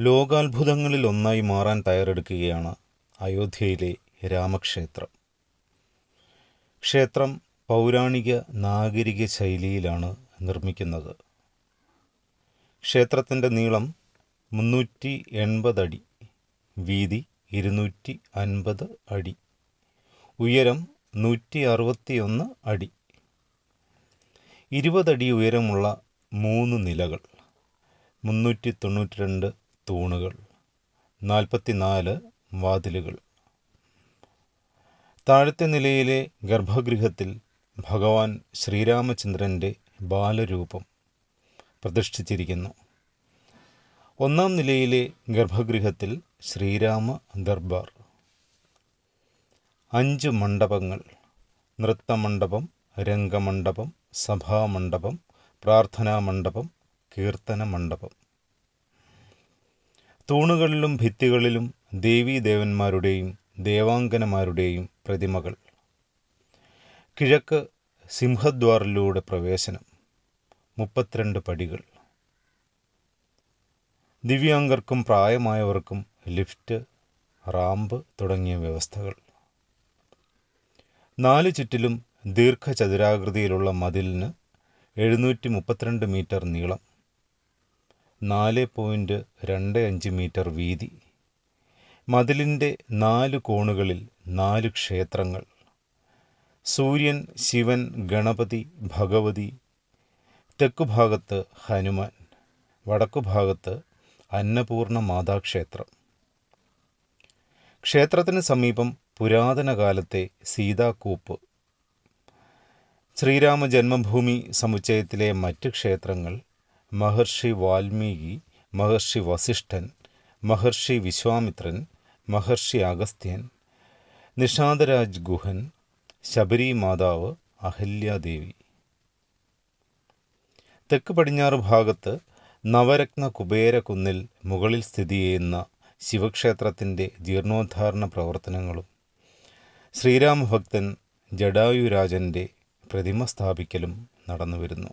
ലോകാത്ഭുതങ്ങളിൽ ഒന്നായി മാറാൻ തയ്യാറെടുക്കുകയാണ് അയോധ്യയിലെ രാമക്ഷേത്രം. ക്ഷേത്രം പൗരാണിക നാഗരിക ശൈലിയിലാണ് നിർമ്മിക്കുന്നത്. ക്ഷേത്രത്തിന്റെ നീളം മുന്നൂറ്റി എൺപത് അടി വീതി ഇരുന്നൂറ്റി അൻപത് അടി ഉയരം നൂറ്റി അറുപത്തിയൊന്ന് അടി. ഇരുപതടി ഉയരമുള്ള മൂന്ന് നിലകൾ മുന്നൂറ്റി തൊണ്ണൂറ്റി രണ്ട് തൂണുകൾ. നാൽപ്പത്തിനാല് വാതിലുകൾ. താഴത്തെ നിലയിലെ ഗർഭഗൃഹത്തിൽ ഭഗവാൻ ശ്രീരാമചന്ദ്രന്റെ ബാലരൂപം പ്രതിഷ്ഠിച്ചിരിക്കുന്നു. ഒന്നാം നിലയിലെ ഗർഭഗൃഹത്തിൽ ശ്രീരാമ ദർബാർ. അഞ്ച് മണ്ഡപങ്ങൾ. നൃത്തമണ്ഡപം രംഗമണ്ഡപം സഭാമണ്ഡപം പ്രാർത്ഥനാ മണ്ഡപം കീർത്തന മണ്ഡപം തൂണുകളിലും ഭിത്തികളിലും ദേവീദേവന്മാരുടെയും ദേവാങ്കനമാരുടെയും പ്രതിമകൾ. കിഴക്ക് സിംഹദ്വാറിലൂടെ പ്രവേശനം. മുപ്പത്തിരണ്ട് പടികൾ. ദിവ്യാംഗർക്കും പ്രായമായവർക്കും ലിഫ്റ്റ് റാമ്പ് തുടങ്ങിയ വ്യവസ്ഥകൾ. നാല് ചുറ്റിലും ദീർഘചതുരാകൃതിയിലുള്ള മതിലിന് എഴുന്നൂറ്റി മുപ്പത്തിരണ്ട് മീറ്റർ നീളം. നാല് പോയിന്റ് രണ്ട് അഞ്ച് മീറ്റർ വീതി. മതിലിന്റെ നാല് കോണുകളിൽ നാല് ക്ഷേത്രങ്ങൾ. സൂര്യൻ ശിവൻ ഗണപതി ഭഗവതി. തെക്കുഭാഗത്ത് ഹനുമാൻ വടക്കുഭാഗത്ത് അന്നപൂർണ മാതാക്ഷേത്രം. ക്ഷേത്രത്തിന് സമീപം പുരാതന കാലത്തെ സീതാക്കൂപ്പ്. ശ്രീരാമ ജന്മഭൂമി സമുച്ചയത്തിലെ മറ്റ് ക്ഷേത്രങ്ങൾ മഹർഷി വാൽമീകി മഹർഷി വസിഷ്ഠൻ മഹർഷി വിശ്വാമിത്രൻ മഹർഷി അഗസ്ത്യൻ നിഷാദരാജ് ഗുഹൻ ശബരി മാതാവ് അഹല്യാദേവി. തെക്ക് പടിഞ്ഞാറ് ഭാഗത്ത് നവരത്ന കുബേരകുന്നിൽ മുകളിൽ സ്ഥിതി ചെയ്യുന്ന ശിവക്ഷേത്രത്തിന്റെ ജീർണോദ്ധാരണ പ്രവർത്തനങ്ങളും ശ്രീരാമഭക്തൻ ജഡായുരാജന്റെ പ്രതിമ സ്ഥാപിക്കലും നടന്നുവരുന്നു.